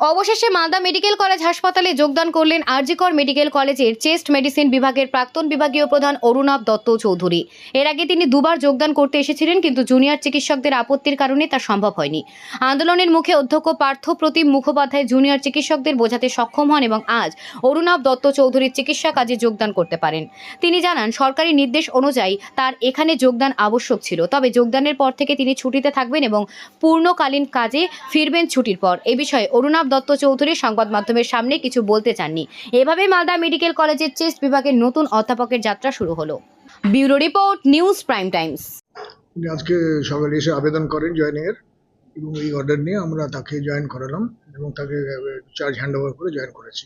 অবশেষে Malda medical college হাসপাতালে যোগদান করলেন আরজিকর মেডিকেল কলেজের চেস্ট মেডিসিন বিভাগের প্রাক্তন বিভাগীয় প্রধান অরুণাভ দত্ত চৌধুরী। এর আগে তিনি দুবার যোগদান করতে এসেছিলেন, কিন্তু জুনিয়র চিকিৎসকদের আপত্তির কারণে তা সম্ভব হয়নি। আন্দোলনের মুখে অধ্যক্ষ পার্থ প্রতিম মুখোপাধ্যায় জুনিয়র চিকিৎসকদের বোঝাতে সক্ষম হন এবং আজ অরুণাভ দত্ত চৌধুরীর চিকিৎসা কাজে যোগদান করতে পারেন। তিনি জানান, সরকারি নির্দেশ অনুযায়ী তার এখানে যোগদান আবশ্যক ছিল, তবে যোগদানের পর থেকে তিনি ছুটিতে থাকবেন এবং পূর্ণকালীন কাজে ফিরবেন ছুটির পর। এ বিষয়ে অরুণাভ দত্ত চৌধুরী সংবাদ মাধ্যমের সামনে কিছু বলতে চাননি। এভাবে মালদা মেডিকেল কলেজের চেস্ট বিভাগের নতুন অধ্যাপকের যাত্রা শুরু হলো। Bureau report news prime times. উনি আজকে সকালে এসে আবেদন করেন জয়েনিংয়ের এবং এই অর্ডার নিয়ে আমরা তাকে জয়েন করালাম এবং তাকে চার্জ হ্যান্ড ওভার করে জয়েন করেছি।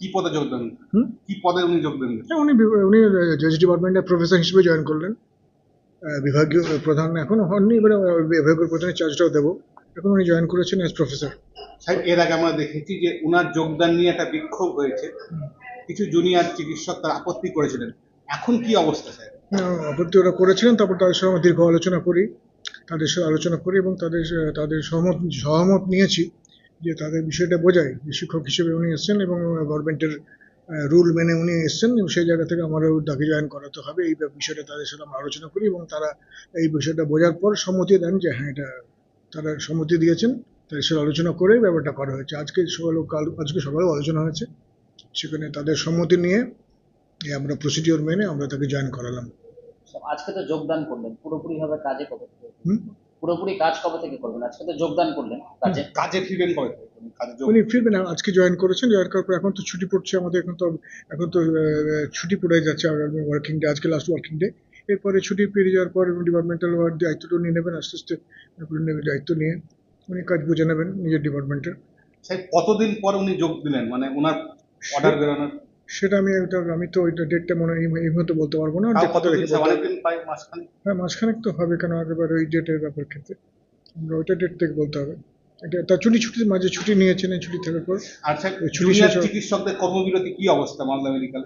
কি পদে যোগদান হুম? কি পদে উনি যোগ দেন? উনি উনি জজ ডিপার্টমেন্টের প্রফেসর হিসেবে জয়েন করলেন। বিভাগীয় প্রধান এখনও হননি এবারে বিভাগীয় প্রধানের চার্জটাও দেবো। এখন উনি জয়েন করেছেন অ্যাজ প্রফেসর সাহেব এর আগে আমরা দেখেছি যে উনার যোগদান নিয়ে একটা বিক্ষোভ হয়েছে। কিছু জুনিয়র চিকিৎসক তার আপত্তি করেছিলেন। এখন কি অবস্থা স্যার আপত্তি ওরা করেছিলেন তারপর তাদের সঙ্গে দীর্ঘ আলোচনা করি তাদের সাথে আলোচনা করি এবং তাদের তাদের সহমত সহমত নিয়েছি যে তাদের বিষয়টা বোঝায় যে শিক্ষক হিসেবে উনি এসছেন এবং গভর্নমেন্টের রুল মেনে উনি এসছেন এবং সেই জায়গা থেকে আমারও তাকে জয়েন করাতে হবে। এই বিষয়টা তাদের সাথে আমরা আলোচনা করি এবং তারা এই বিষয়টা বোঝার পর সম্মতি দেন যে হ্যাঁ এটা তারা সম্মতি দিয়েছেন তাদের সাথে আলোচনা করে ব্যাপারটা করা হয়েছে। আজকে সকালেও কাল আজকে সকালেও আলোচনা হয়েছে। সেখানে তাদের সম্মতি নিয়ে আমরা প্রসিডিওর মেনে আমরা তাকে জয়েন করালাম। আজকে তো যোগদান করলেন। পুরোপুরি ভাবে কাজে কবে হুম? পুরোপুরি কাজ কবে থেকে করবেন? আজকে তো যোগদান করলেন। কাজে? কাজে ফিরবেন কবে উনি ফিরবেন আজকে জয়েন করেছেন জয়েন করার পর এখন তো ছুটি পড়ছে আমাদের এখন তো এখন তো ছুটি পড়ে যাচ্ছে ওয়ার্কিং ডে আজকে লাস্ট ওয়ার্কিং ডে এরপরে ছুটি পেরিয়ে যাওয়ার পর ডিপার্টমেন্টাল দায়িত্বটা নিয়ে নেবেন আস্তে আস্তে দায়িত্ব নিয়ে উনি কাজ বুঝে নেবেন নিজের ডিপার্টমেন্টের কতদিন পর উনি যোগ দিলেন? মানে ওনার অর্ডার বেরোনোর সেটা আমি ওইটা আমি তো ওইটা ডেটটা মনে হয় এই- মুহূর্তে বলতে পারব না। হ্যাঁ মাসখানেক তো হবে কেন? একেবারে ওই ডেটের ব্যাপার ক্ষেত্রে। আমরা ওইটা ডেট থেকে বলতে হবে। এটা তার ছুটি ছুটির মাঝে ছুটি নিয়েছেন ছুটি থাকার পর। আর স্যার। চিকিৎসকদের কর্মবিরতি কি অবস্থা মালদা মেডিকেল